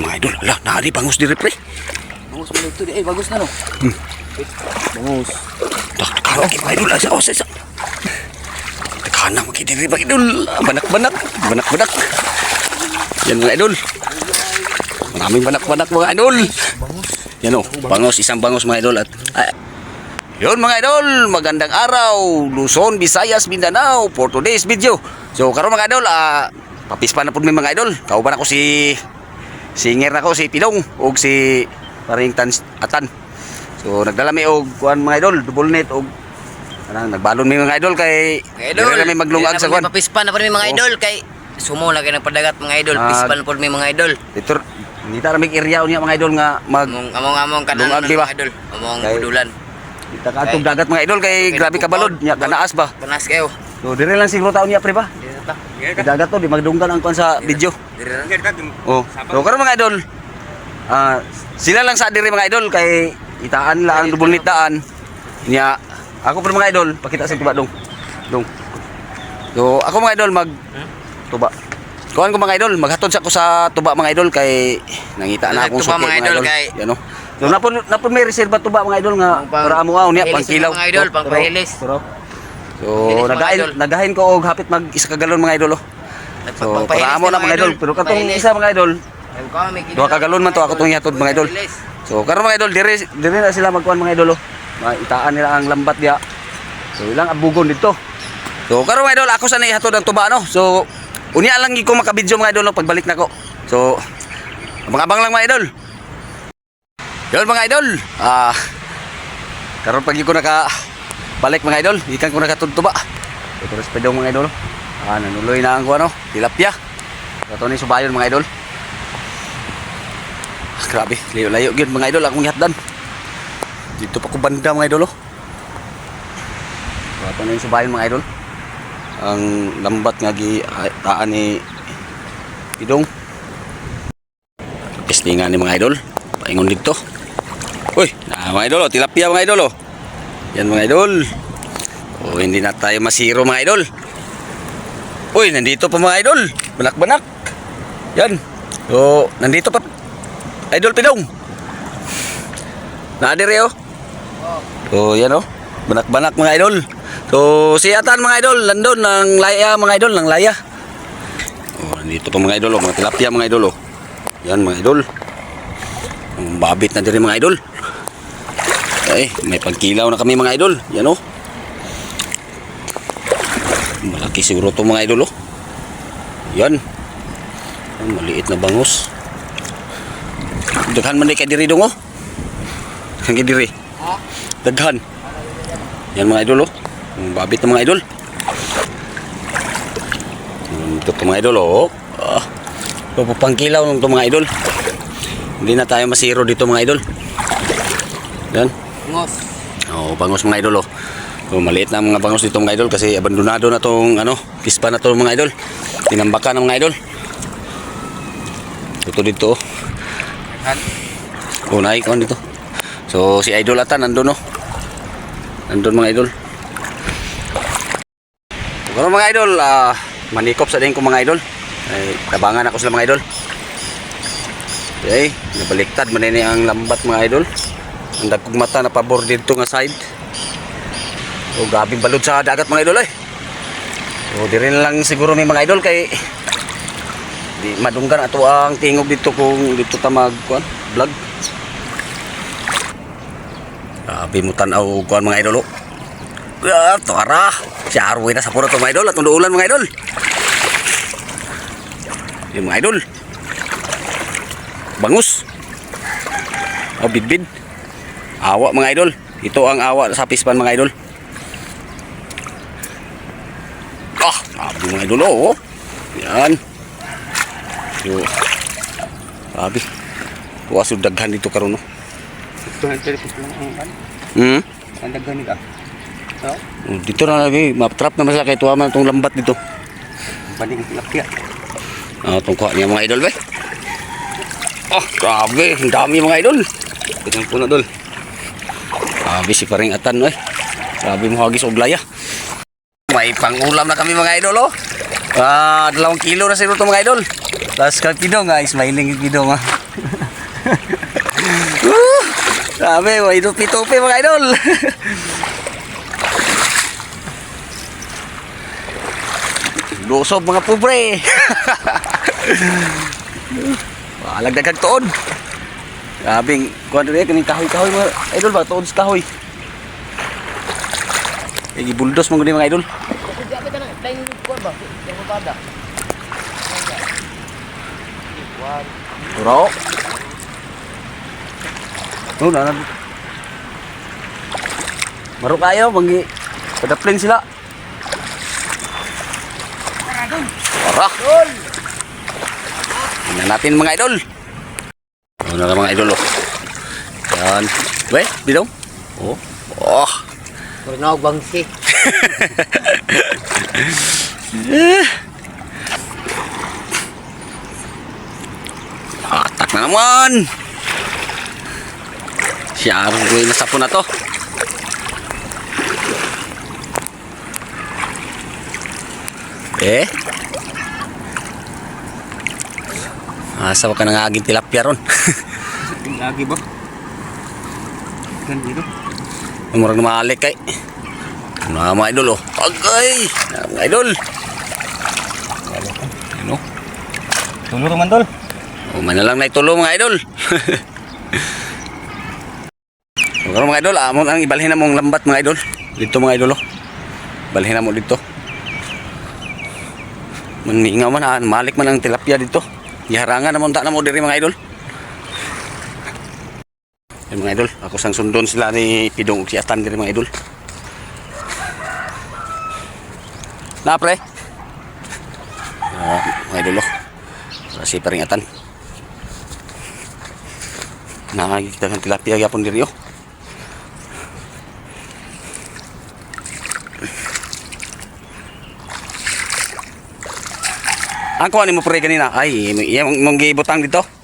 mga idol. Ala, naari bangus diri pre. Bagus mo ito. Eh, bagus na no. Hmm. Bagus. Tak kana ki mga idol asa asa. Kana mo ki diri mga idol. Banak-banak, banak-banak. Yan mga idol. Maraming banak-banak mga idol. Yan o, bangus, isang bangus mga idol at ay, yun mga idol, magandang araw, Luzon, Visayas, Mindanao for today's video. So karon mga idol, ah, papispa na po mga idol. Kauban ako si singer na ko si Pilong ug si paring tan atan. So nagdala mi og kuan mga idol, double net og anang nagbalon mi mga idol kay idol. na mi maglungag sa kuan. Papispan na po mi mga Oh. idol kay sumo lagi nagpadagat mga idol. Pispan po mi mga idol. Dito hindi ta ramig area niya mga idol nga mag Among among-among kanan Lungag, di ba? mga idol. Among Kay- budulan. kita katog dagat mga idol kay grabe ka balod nya kanaas ba. Kanas kayo. So dire lang siguro taon niya pre ba. Ta. Di dagat to di magdunggan ang kuan sa video. Oh. So karon mga idol, ah sila lang sa diri mga idol kay itaan lang ang double net daan. Nya ako pa mga idol, pakita sa tuba dong. Dong. So ako mga idol mag tuba. Kuhan ko mga idol, maghatod sa ko sa tuba mga idol kay nangita na akong suki mga idol, kay- Yan oh. So napon napon may reserba tuba mga idol nga para amo aw niya pahilis pang kilaw. mga idol, pang Pero- pahilis. pero- So nagahin nagahin ko og hapit mag isa ka galon mga idol oh. So para ni na mga idol, pero katong isa mga idol, Duha ka galon man to, ako tong ihatod, mga idol. So karon mga idol, dire dire na sila magkuan mga idol. oh. Maitaan nila ang lambat diya. So ilang abugon dito. So karon mga idol, ako sa ihatod ang tuba no. So unya lang gi ko makabidyo mga idol no pagbalik nako. So abang-abang lang mga idol. Yon mga idol. Ah karon pag ko naka balik mga idol, ikan ko nakatud tuba. Ito res pedong mga idol. Ah nanuloy na ang kuano, tilapia. Kato ni subayon mga idol. Ah, grabe, layo-layo gyud mga idol akong gihatdan. Dito pa ko banda mga idol oh. Kato na yung subayon mga idol. Ang lambat nga gi ay- taan ni Pidong. Pistingan ni mga idol. Paingon dito. Uy, na mga idol oh, tilapia mga idol oh. Yan mga idol. Oh, hindi na tayo masiro mga idol. Uy, nandito pa mga idol. Banak-banak. Yan. So, nandito pa. Idol Pidong. Naadiri oh. So, yan oh. Banak-banak mga idol. So, si Atan mga idol, nandun ng laya mga idol, ng laya. Oh, nandito pa mga idol oh, mga tilapia mga idol oh. Yan mga idol. Ang babit na diri mga idol. Ay, may pagkilaw na kami mga idol. Yan oh. Malaki siguro to mga idol oh. Yan. Ang maliit na bangus. Daghan man kay diri dong oh. Daghan kay diri. Daghan. Yan mga idol oh. Ang babit na mga idol. Hmm, Ito pa mga idol oh. Ah. Ito pa pangkilaw ng to mga idol. Hindi na tayo masiro dito mga idol. Yan. Ngos. Oh, bangus mga idol oh. So, maliit na mga bangus dito mga idol kasi abandonado na tong ano, pispa na to mga idol. Tinambakan ng mga idol. Ito dito. oh. Oh, naik on dito. So, si Idol ata nandun oh. Nandun mga idol. Pero mga idol, ah, manikop sa din ko mga idol. Ay, tabangan ako sila mga idol. Okay, nabaliktad man ang lambat mga idol. Ang dagkog na pabor dito nga side. O gabing balod sa dagat mga idol ay. O di rin lang siguro may mga idol kay di madunggan ato ang tingog dito kung dito ta mag kuan vlog. Grabe mo tanaw kuan mga idol. oh. Ah, tara. Si Arwin na sa puro to mga idol at ulan mga idol. Yung mga idol. Bangus. Oh, bidbid. Awa mga idol. Ito ang awa sa pispan mga idol. Ah, grabe mga idol oh. Yan. So, grabe. Tuwas yung daghan dito karon no. Hmm? Ang daghan ka. So, Oh, Dito na lagi, matrap na masala kay tuwa man itong lambat dito. banding tilapia. Ah, itong kuha niya mga idol be. Ah, grabe, ang dami mga idol. Ito ang puno dol. Grabe si paring atan eh. Grabe mo hagis og laya. May pangulam na kami mga idol oh. Ah, dalawang kilo na siguro to mga idol. Tapos kag kido nga, smiling kag kido nga. uh, sabi, may tupi-tupi mga idol. Lusob mga pobre. Alagdag tuon. Grabing, kuha na rin, kaning kahoy-kahoy mga idol ba? Tuon sa kahoy. Lagi buldos mga guni mga idol. Kasi apa ka na. Turo. Oh, na Maro kayo, mangi. Padapling sila. Tara. Tingnan natin mga idol. Ano na mga idol oh. Yan. We, bidong. Oh. Oh. Pernah bangsi. Atak na naman. Siya ang gawin na sapo na to. Eh? Asa ka nang aging tilapia ron. Lagi ba? Kan dito. Murag na maalik kay. Ano mga idol oh. Agay! Mga idol. Ano? Tulur man tol. O man na lang na itulo mga idol. Pero mga idol, amo ang ibalhin na mong lambat mga idol. Dito mga idol oh. Balhin na mo dito. Maningaw man ah, malik man ang tilapia dito. Iharangan naman ta na mo diri mga idol. Yan mga idol, ako sang sundon sila ni Pidong ug si Atan diri mga idol. Na pre. Ah, mga idol oh. Sa si paringatan. Nakakita ng tilapia yapon diri oh. Ang kuha ni mo pre kanina. Ay, iya mong gibutang dito.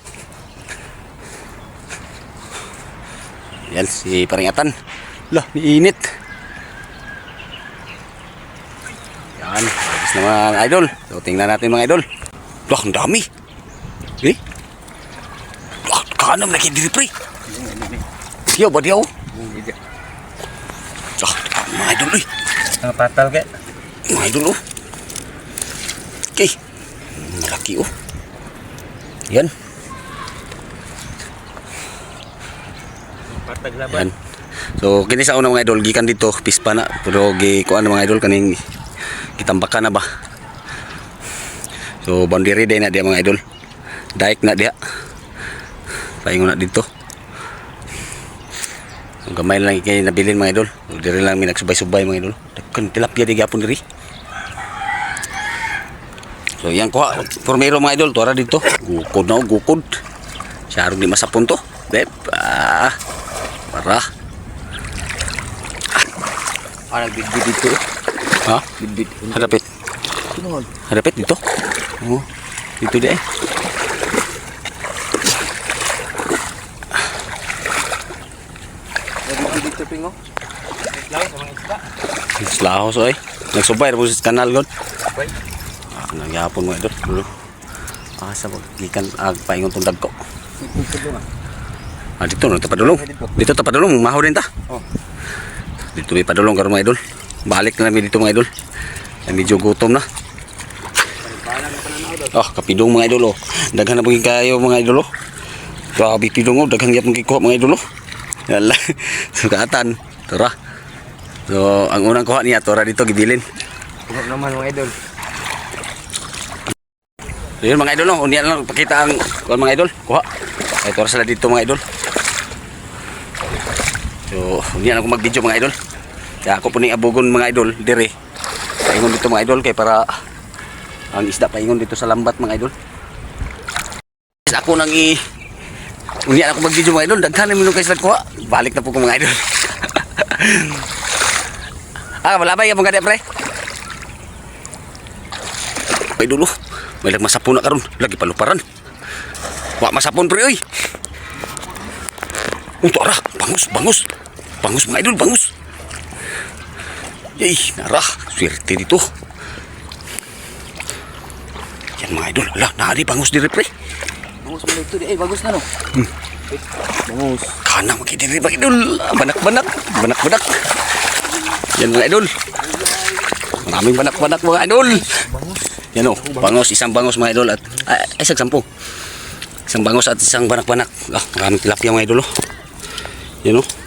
Yan si paringatan. Lah, init. Yan, tapos na mga idol. So, tingnan natin mga idol. Lah, ang dami. Eh? Lah, kanam lagi diri pre. Diyaw ba diyaw? Lah, mga idol eh. Ang patal kay. Mga idol oh. Okay. Malaki oh. Yan. Patag Yan. So kini sa una mga idol gikan dito pispa na pero gi kuan mga idol kaning gitambakan na ba. So boundary day na dia mga idol. Daik na dia. Paingon na dito. Ang gamay lang kay nabilin mga idol. Diri lang mi nagsubay-subay mga idol. Dagkan tilapia di gapon diri. So yan kuha formero mga idol tuara dito. Gukod na oh, gukod. Siya di masapon to. Beb. Ah. Para. Parang bidbid dito. Ha? Bidbid. Harapit. Harapit dito. Oh. Dito di eh. Dito pingo. Lawas mga isda. Slahos oy. Nagsubay ra po sa kanal god. Bay. Ah, nagyapon mo idol. Dulo. Asa mo gikan ag paingon tong dagko. Ah dito no tapadulong. Dito tapadulong mahaw din ta. Oh. Dito may padulong karon mga idol. Balik na namin dito mga idol. Ay medyo gutom na. Oh, kapidong mga idol oh. Daghan na pong kayo mga idol oh. Grabe pidong oh, daghan gyud mong mga idol oh. Yala. Sugatan. Tara. So, ang unang kuha niya, tora dito, gibilin. Puno naman mga idol. So yun mga idol, no? Unya lang pakita ang kuha mga idol. Kuha. Ay, tora sila dito mga idol. So, unya lang ako mag-video mga idol. Kaya ako po abugon mga idol, dire. Paingon dito mga idol, kay para ang isda paingon dito sa lambat mga idol. Is ako nang i Unya lang ako mag-video mga idol, daghan na minum kay sila kuha. Balik na po ko mga idol. ah, wala ba yung mga pre? Ay dulo. May lag masapon na karon, lagi paluparan. Wa masapon pre oy. Unto ara, bangus, bangus. Bangus mga idol, bangus. Eh, nara, swerte dito. Yan mga idol, ala, naari bangus diri pre. Bangus mo ito. Eh, bagus na no. Bangus. Kana magkidiri mga idol. Banak-banak. Banak-banak. Yan mga idol. Maraming banak-banak mga idol. Yan o. Bangos. Isang bangos mga idol. At, ay, isang sampu. Isang bangos at isang banak-banak. Ah, maraming tilapia mga idol. Oh. Yan o.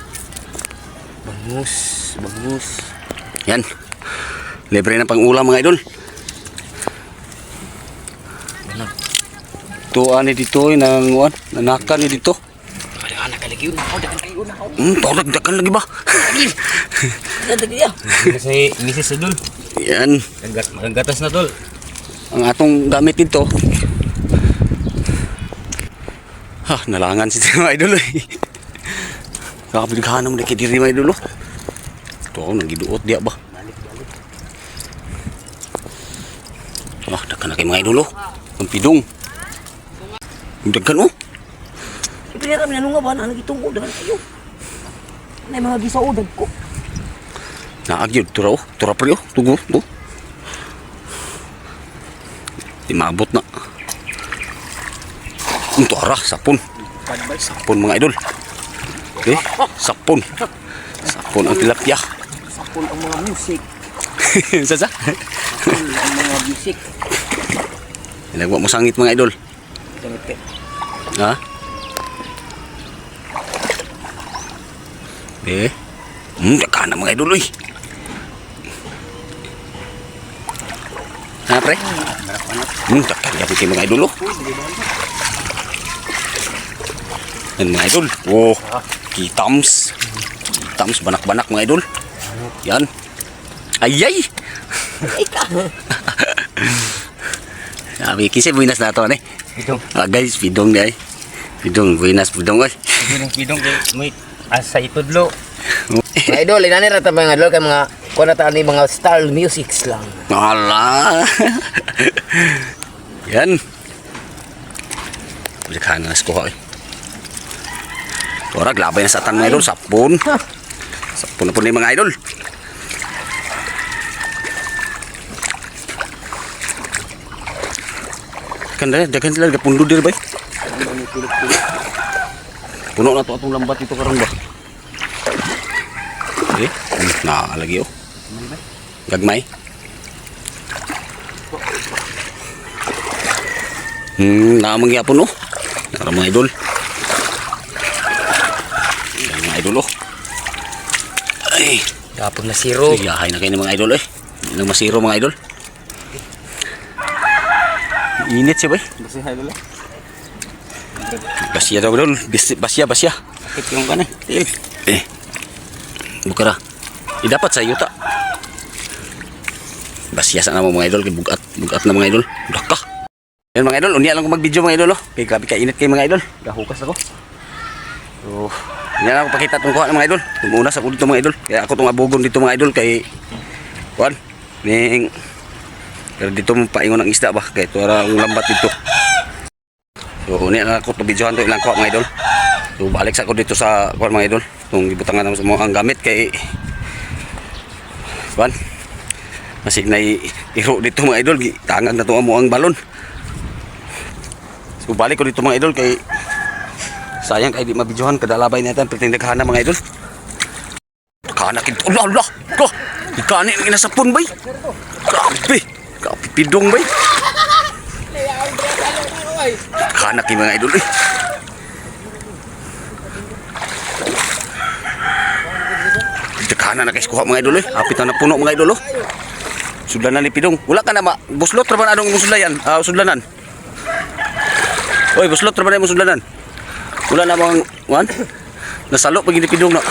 Bangus. Bangus. Yan. Libre na pang ulam mga idol. Tuan ni dito eh, nang wan, nanakan ni dito. Ada anak kali yun. Ako, dagan kayo na ako. Hmm, tawag lagi ba? Dagan kayo. Kasi misis dul. Yan. Kagat, magagatas na dul. ang atong gamit dito ha nalangan si mga idol eh kakapilgahan naman na kidiri mga idol oh ito ako nagiduot diya ba? Ah dakan na kay mga idol oh ang pidong. Ang dagan oh. Ipinira kami nanunga ba na nagitungkol dagan kayo. May mga gisaudan ko. naagyod tura oh. Tura pre oh. Tugo to di maabot na. Ito ara sapon. Sapon mga idol okay sapon sapon ang tilapia Sapol ang mga music. Sasa? Sapol ang mga music. Nagwa mo sangit mga idol. Ha? Eh. Hmm, daka na mga idol, uy. Ha, pre? Hmm, na kayo mga idol, oh. Yan mga idol. Oh, kitams. Kitams, banak-banak mga idol. Yan. Ayay! Sabi, kasi buinas na ito, ano eh. Pidong. Ah, guys, pidong di ay. Pidong, buinas, pidong ay. Pidong, pidong may asa itudlo. Mga idol, inani rata mga idol kay mga kuha na ni mga style musics lang. Ala. Yan. Balikan na nasko ay. Ora glabay na sa tan mga idol, sapon. Sapon na po ni mga idol. Kanda, dagan sila gapundo dir bay. Puno na to atong lambat ito karong ba. Eh, na lagi oh. Gagmay. Hmm, naamang yapon oh. Nara mga idol. Yan mga idol oh. Ay, Tapos na zero. yahay na kayo ng mga idol eh. Hindi nang masiro mga idol. Init siya ba eh? Basi hay dul. Basya daw idol. Basya, basya. Sakit yung kanan. Eh, eh. Bukara. Eh, dapat sa yuta. Basya sa naman mga idol. Bugat. Bugat na mga idol. Budak ka. Yan mga idol. Unya lang ko mag-video mga idol. Oh. Kay grabe ka init kay mga idol. Gahukas ako. So, yan ako pakita itong kuha mga idol. Tumuna sa ko dito mga idol. Kaya ako itong abugon dito mga idol. Kay, kuhan. Ning, pero dito mo paingon ng isda ba? Kaya ito ang lambat dito. So, unya lang ako pabidyohan to ilang kuha mga idol. So, balik sa ako dito sa kuha mga idol. Itong ibutangan naman sa mga ang gamit kay kuhan. Masig na iro dito mga idol. Tangag na to mo ang balon. So, balik ko dito mga idol kay sayang kay di mabidyohan kadalabay natin pretendaghan mga idol. Kana kin Allah Allah. Ko. Ikani ni nasapon bay. Grabe. Grabe pidong bay. Kana kin mga idol eh. Dekana na guys kuha mga idol eh. Hapit na puno mga idol oh. Sudlanan ni pidong. Wala ka na ma. Buslot ra ba adong musulayan? Ah, sudlanan. Oy, buslot ra ba na mo sudlanan? Wala na bang wan? Nasalo pag hindi pidong na.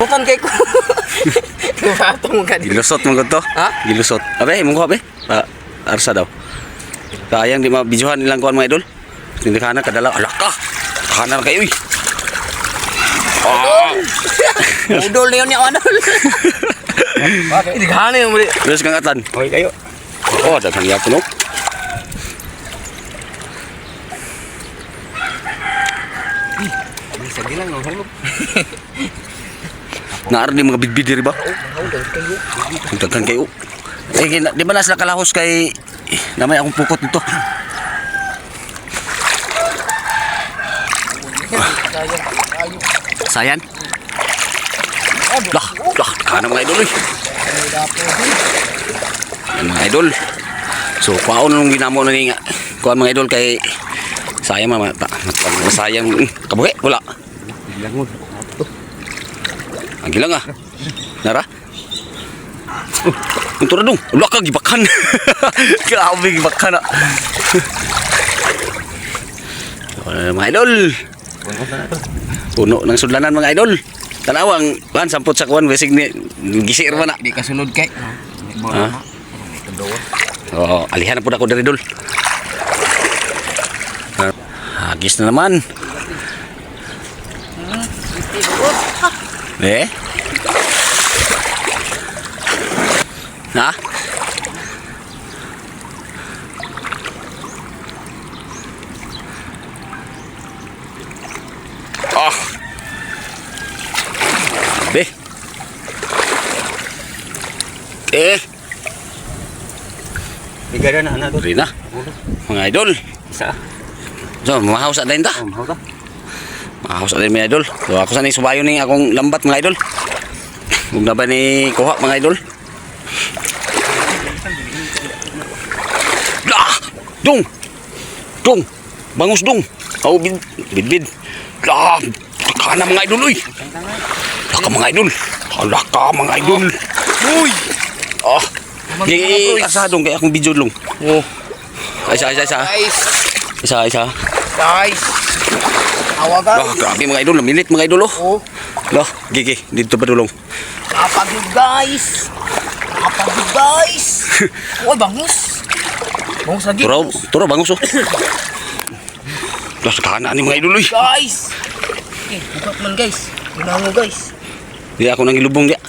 Bukan kay ko. Tumatong ka di. gilusot mo to. Ha? Gilusot. Abe, mo ko abe. Pa arsa daw. Sayang di mabidyohan nilang kuan mga idol. Hindi ka na kadala. Alak ka. Kana na kayo eh. Ah! Udol na yun niya, ka na yung muli. Terus kang atan. Hoy kayo. Oh, daghang yapon oh. Bisa bilang ng hulog. Naar ni mga bidbid diri ba? Mga daw kayo. Eh, di ba nasa kalahos kay namay akong pukot dito. Sayan. Lah, lah, kana mga idol eh. Yan mga idol. So, paon nung ginamo na nga. Kuan mga idol kay sayang mama ta. Sayang kabuhi wala. Bilang mo. Ang gilang ah. Nara. Uh, Untung na dong. Ulo ka gibakan. Grabe gibakan ah. Mga idol. Puno ng sudlanan mga idol. Tanawang ban sampot sa kuan wesig ni gisir man na. Di ka sulod kay. Ha? Oh, alihan na po ako dari dol. Ah, Hagis na naman. Eh? Ha? Ah. Be. Eh. Bigada na ana dol. Rina. Mga idol. Isa. So, mahaw sa din ta. Oh, mahal ka. Mahaw sa din mga idol. So, ako sa ni subayo ni akong lambat mga idol. Huwag na ba ni kuha mga idol? Ah! Dong! Dong! Bangus dong! Aw, bid, bid, bid. Ah! Kana mga idol, uy! Laka mga idol! Laka mga idol! Uy! Ah! Gigi, asadong kaya akong video long. Oh. Isa, isa, isa. Guys, Isa, isa. guys. Awa Ah, grabe mga idol, namilit mga idol oh. Oh, Lah, gigi, dito pa dulong. kapag guys. Kapag guys. Uy, bangus. Bangus lagi. Turo, turo bangus oh. Lah, kana ni mga idol oy. Guys. Eh, buka man guys. Ginango guys. Di ako nang ilubong dia.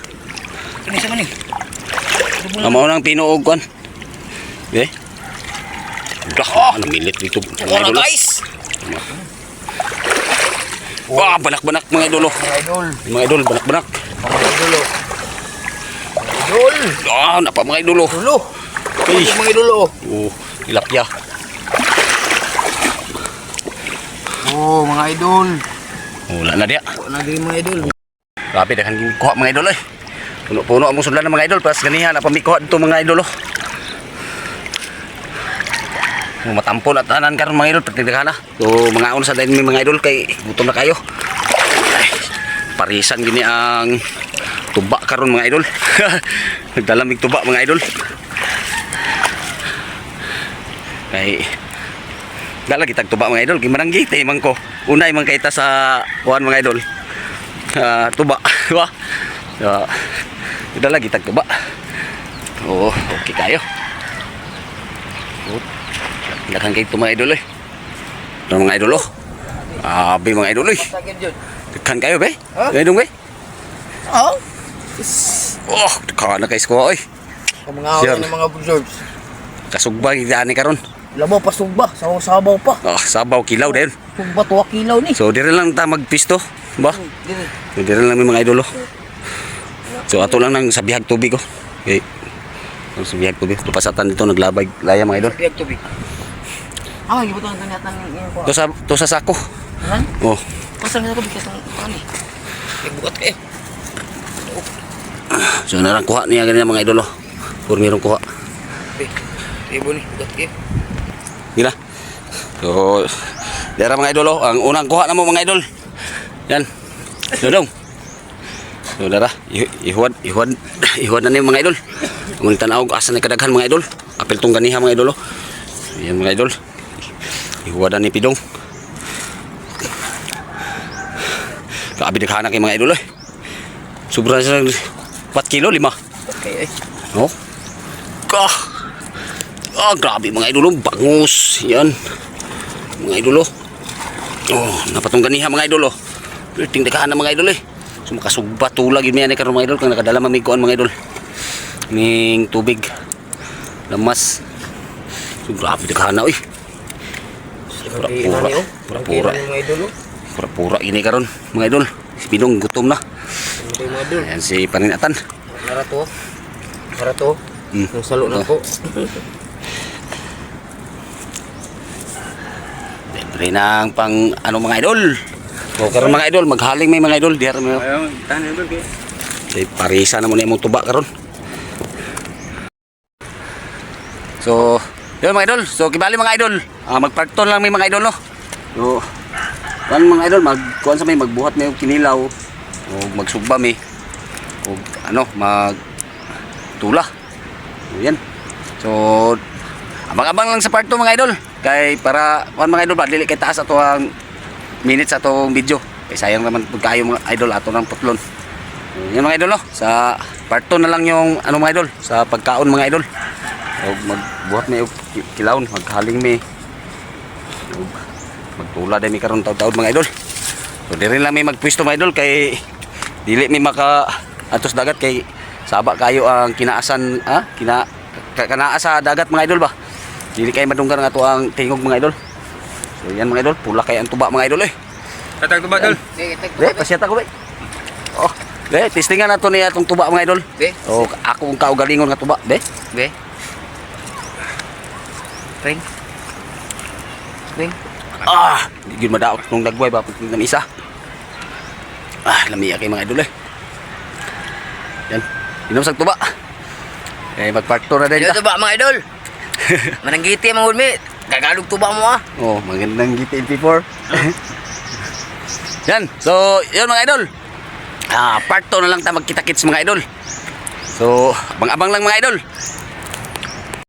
Ini sa man eh. Amo nang tinuog kan. Eh. Lah, namilit dito mga idol. oh. guys. Wah, banak-banak mga idol oh. Mga idol. Mga idol, banak-banak. Mga idol. oh. Idol. Ah, napa mga idol oh. Dulo. Ay. Mga idol. oh. Oh, tilapia. Oh, mga idol. Wala na dia. Wala na din mga idol. Grabe, dahan kuha mga idol eh. Puno-puno ang sudlan ng mga idol. Pas ganihan, apa mikuha dito mga idol oh. Matampon at tanan karon mga idol, pagtigdahan na. So, mga una sa dahil mga idol kay gutom na kayo. Ay, parisan gini ang tuba karon mga idol. Nagdalamig tuba mga idol. Kay Dala kitag tuba mga idol, gimaranggi tay man ko. Unay man kaita sa kuan mga idol. Ah, tuba, wa. So, dala kitag tuba. Oo, okay kayo. Oh, Daghang kay mga idol eh. Ito mga idol oh. Abi mga idol eh. Daghan kayo be. Ha? Idong be. Oh. Oh, daghan na kay sko oy. Ang mga away ng mga bulldog. Kasugba gidani karon. Labaw pa sugba. Sabaw-sabaw pa. Oh, sabaw kilaw din. Sugba tuwa kilaw ni. So dire lang ta magpisto, ba? Dili. So, dire lang may mga idol oh. So ato lang nang sa bihag tubig oh. Okay. Ang sa bihag tubig, tupasatan dito naglabay laya mga idol. Biyag tubig. Ah, gibutan ka niyatan yung ko. To sa to sa sako. Han? Oh, Pasang na ko bigas ng ano eh. Ibukat ka eh. so narang kuha niya ganyan mga idol oh. Purmirong kuha. Eh, ibo ni. Ka eh. Gila. So, dera mga idol oh, ang unang kuha na mo mga idol. Yan. Dodong. So dara, i- ihuwad, ihuwad, ihuwad na ni mga idol. Ang tanaw asa ni kadaghan mga idol. Apil tong ganiha mga idol oh. Yan mga idol. Ihuwad na ni pidong. Grabe daghana kay mga idol eh. Sobra sa 4 kilo, 5. Okay eh. No? Kah! Ah, grabe mga idolo, bangus. Yan. Mga idolo. Oh, napatong ganiha mga idolo. Ting dekahan na mga idol eh. Makasugba tulag yun yan eh karon mga idol kung nakadala mamiguan mga idol. Ning tubig. Lamas. So grabe dekahan na oy. Pura-pura. Pura-pura. Mga idol. oh. Pura-pura ini karon mga idol. Si Pinong gutom na. Ayan si Paninatan. Nara to. Nara to. Hmm. Yung salo na po. Libre ng pang ano mga idol. So karon mga idol, maghaling may mga idol. Diyan mo. Ayaw, tahan idol kay. Say parisa na mo na imong tuba karon. So, yun mga idol. So kibali mga idol. Ah, magparton lang may mga idol no. So, kan mga idol mag kuan sa may magbuhat may kinilaw o magsugba may o ano mag tula. So, yan. So, abang-abang lang sa part 2 mga idol. Kay para kuan mga idol ba dili kay taas ato ang minutes atong video. Kay sayang naman pud kayo mga idol ato ng putlon. Yan mga idol no. Sa part 2 na lang yung ano mga idol, sa pagkaon mga idol. O magbuhat may kilawon, maghaling may og magtula mi karon taud-taud mga idol. So diri lang may magpwesto mga idol kay dili mi maka atos dagat kay saba kayo ang kinaasan ha kina ka- kanaa sa dagat mga idol ba. Dili kay madunggan nga to ang tingog mga idol. So yan mga idol, pula kay ang tuba mga idol eh. Tatag to ba idol? Be, tag Be, pasyata ko be. Oh, be, testingan nato niya itong tuba mga idol. Be, O ako ang kaugalingon nga tuba, be. be. Ring. Ring. Ah, di gyud madaot nung dagway ba pag ng isa. Ah, lamiya kay mga idol eh. Yan. Inom tuba. Eh magparto na din Ano ta. to ba mga idol? Mananggiti mga ulmi. Gagalog tuba mo ah. Oh, magandang GTP 4. Yan. So, yun mga idol. Ah, part 2 na lang ta magkita-kits mga idol. So, abang-abang lang mga idol.